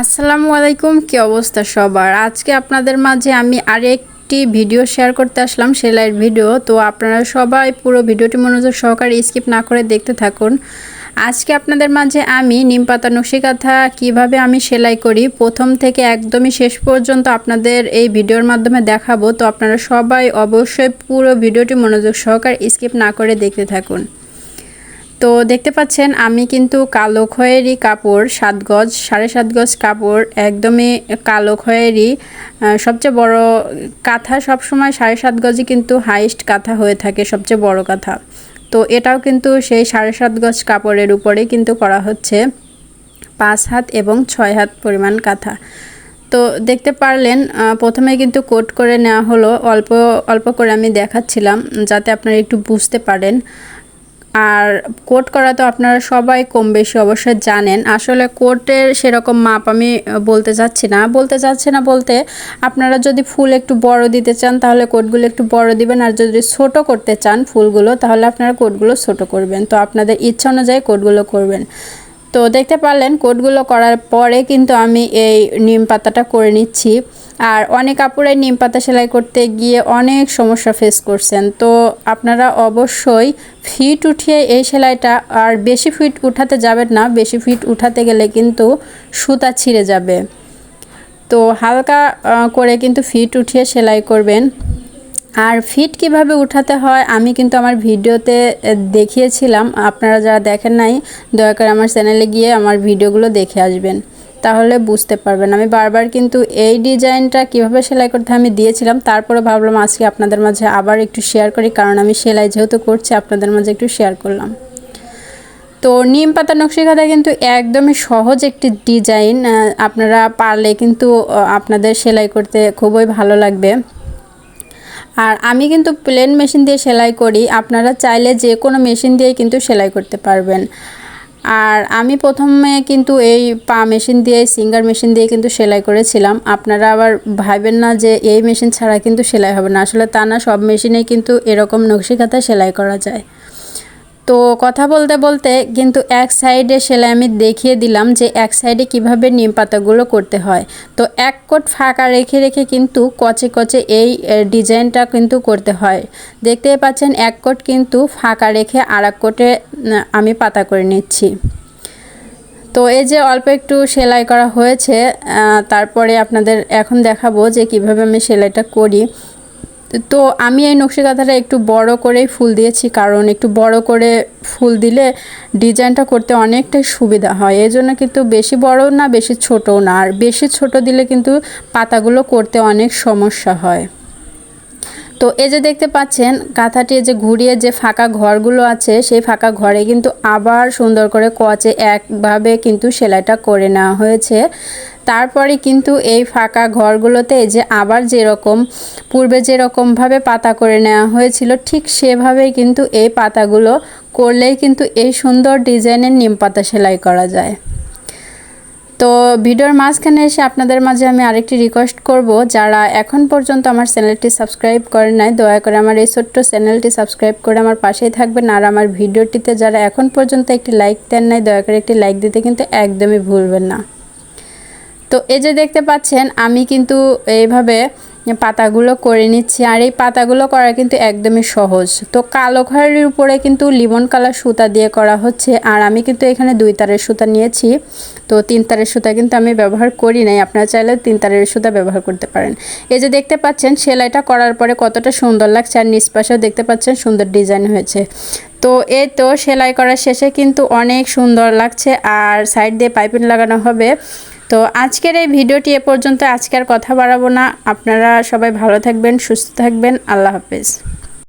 আসসালামু আলাইকুম, কি অবস্থা সবার? আজকে আপনাদের মাঝে আমি আরেকটি ভিডিও শেয়ার করতে আসলাম, সেলাইয়ের ভিডিও। তো আপনারা সবাই পুরো ভিডিওটি মনোযোগ সহকারে স্কিপ না করে দেখতে থাকুন। আজকে আপনাদের মাঝে আমি নিম পাতা নকশিকাথা কীভাবে আমি সেলাই করি, প্রথম থেকে একদমই শেষ পর্যন্ত আপনাদের এই ভিডিওর মাধ্যমে দেখাবো। তো আপনারা সবাই অবশ্যই পুরো ভিডিওটি মনোযোগ সহকারে স্কিপ না করে দেখতে থাকুন। তো দেখতে পাচ্ছেন, আমি কিন্তু কালো খয়েরি কাপড়, সাত গজ, সাড়ে সাত গজ কাপড়, একদমই কালো খয়েরই সবচেয়ে বড় কাঁথা সবসময় সাড়ে সাত গজই কিন্তু হাইস্ট কাঁথা হয়ে থাকে, সবচেয়ে বড় কাঁথা। তো এটাও কিন্তু সেই সাড়ে সাত গজ কাপড়ের উপরে কিন্তু করা হচ্ছে, পাঁচ হাত এবং ছয় হাত পরিমাণ কাঁথা। তো দেখতে পারলেন প্রথমে কিন্তু কোট করে নেওয়া হলো, অল্প অল্প করে আমি দেখাচ্ছিলাম, যাতে আপনারা একটু বুঝতে পারেন। আর কোট করা তো আপনারা সবাই কম বেশি অবশ্যই জানেন। আসলে কোটের সেরকম মাপ আমি বলতে চাচ্ছি না। বলতে চাচ্ছি না বলতে আপনারা যদি ফুল একটু বড় দিতে চান তাহলে কোটগুলো একটু বড় দিবেন। আর যদি ছোট করতে চান ফুলগুলো তাহলে আপনারা কোটগুলো ছোট করবেন। তো আপনাদের ইচ্ছা অনুযায়ী কোটগুলো করবেন। তো দেখতে পারলেন কোটগুলো করার পরে কিন্তু আমি এই নিম পাতাটা করে নিচ্ছি। আর অনেক কাপড়ে নিম পাতা সেলাই করতে গিয়ে অনেক সমস্যা ফেস করছেন। তো আপনারা অবশ্যই ফিট উঠিয়ে এই সেলাইটা আর বেশি ফিট উঠাতে যাবেন না, বেশি ফিট উঠাতে গেলে কিন্তু সুতা ছিঁড়ে যাবে। তো হালকা করে কিন্তু ফিট উঠিয়ে সেলাই করবেন। আর ফিট কীভাবে উঠাতে হয় আমি কিন্তু আমার ভিডিওতে দেখিয়েছিলাম। আপনারা যারা দেখেন নাই, দয়া করে আমার চ্যানেলে গিয়ে আমার ভিডিওগুলো দেখে আসবেন। তাহলে বুঝতে পারবেন। আমি বারবার কিন্তু এই ডিজাইনটা কীভাবে সেলাই করতে আমি দিয়েছিলাম, তারপরে ভাবলাম আজকে আপনাদের মাঝে আবার একটু শেয়ার করি, কারণ আমি সেলাই যেহেতু করছি, আপনাদের মাঝে একটু শেয়ার করলাম। তো নিম পাতা নকশিকাতা কিন্তু একদমই সহজ একটি ডিজাইন আপনারা পারলে কিন্তু আপনাদের সেলাই করতে খুবই ভালো লাগবে। আর আমি কিন্তু প্লেন মেশিন দিয়ে সেলাই করি, আপনারা চাইলে যে কোনো মেশিন দিয়ে কিন্তু সেলাই করতে পারবেন। আর আমি প্রথমে কিন্তু এই পা মেশিন দিয়ে সিঙ্গার মেশিন দিয়ে কিন্তু সেলাই করেছিলাম। আপনারা আবার ভাবেন না যে এই মেশিন ছাড়া কিন্তু সেলাই হবে না। আসলে তা না, সব মেশিনেই কিন্তু এরকম নকশিকাতা সেলাই করা যায়। তো কথা বলতে বলতে কিন্তু এক সাইডে সেলাই আমি দেখিয়ে দিলাম যে এক সাইডে কীভাবে নিম পাতাগুলো করতে হয়। তো এক কোট ফাঁকা রেখে রেখে কিন্তু কচে কচে এই ডিজাইনটা কিন্তু করতে হয়। দেখতেই পাচ্ছেন এক কোট কিন্তু ফাঁকা রেখে আর এক কোটে আমি পাতা করে নিচ্ছি। তো এই যে অল্প একটু সেলাই করা হয়েছে তারপরে আপনাদের এখন দেখাবো যে কীভাবে আমি সেলাইটা করি। তো আমি এই নকশি কাঁথাটা একটু বড় করেই ফুল দিয়েছি, কারণ একটু বড় করে ফুল দিলে ডিজাইনটা করতে অনেকটাই সুবিধা হয়। এই জন্য কিন্তু বেশি বড় না, বেশি ছোটও না। আর বেশি ছোট দিলে কিন্তু পাতাগুলো করতে অনেক সমস্যা হয়। তো এই যে দেখতে পাচ্ছেন কাঁথাটি যে ঘুরিয়ে যে ফাঁকা ঘরগুলো আছে, সেই ফাঁকা ঘরে কিন্তু আবার সুন্দর করে কচে একভাবে কিন্তু সেলাইটা করে নেওয়া হয়েছে। তারপরে কিন্তু এই ফাঁকা ঘরগুলোতে যে আবার যেরকম, পূর্বে যেরকমভাবে পাতা করে নেওয়া হয়েছিল, ঠিক সেভাবেই কিন্তু এই পাতাগুলো করলেই কিন্তু এই সুন্দর ডিজাইনের নিম পাতা সেলাই করা যায়। তো ভিডিওর মাঝখানে এসে আপনাদের মাঝে আমি আরেকটি রিকোয়েস্ট করব। যারা এখন পর্যন্ত আমার চ্যানেলটি সাবস্ক্রাইব করে নাই, দয়া করে আমার এই ছোট্ট চ্যানেলটি সাবস্ক্রাইব করে আমার পাশেই থাকবেন। আর আমার ভিডিওটিতে যারা এখন পর্যন্ত একটি লাইক দেন নাই, দয়া করে একটি লাইক দিতে কিন্তু একদমই ভুলবেন না। তো এই যে দেখতে পাচ্ছেন, আমি কিন্তু এইভাবে পাতাগুলো করে নিচ্ছি। আর এই পাতাগুলো করা কিন্তু একদমই সহজ। তো কালো খয়ের উপরে কিন্তু লিমন কালার সুতা দিয়ে করা হচ্ছে। আর আমি কিন্তু এখানে দুই তারের সুতা নিয়েছি। তো তিন তারের সুতা কিন্তু আমি ব্যবহার করি নাই। আপনারা চাইলে তিন তারের সুতা ব্যবহার করতে পারেন। এই যে দেখতে পাচ্ছেন, সেলাইটা করার পরে কতটা সুন্দর লাগছে। আর নিচ পাশেও দেখতে পাচ্ছেন, সুন্দর ডিজাইন হয়েছে। তো এই তো সেলাই করার শেষে কিন্তু অনেক সুন্দর লাগছে। আর সাইড দিয়ে পাইপিং লাগানো হবে। তো আজকের এই ভিডিওটি এ পর্যন্ত। আজকে আর কথা বাড়াবো না। আপনারা সবাই ভালো থাকবেন, সুস্থ থাকবেন। আল্লাহ হাফেজ।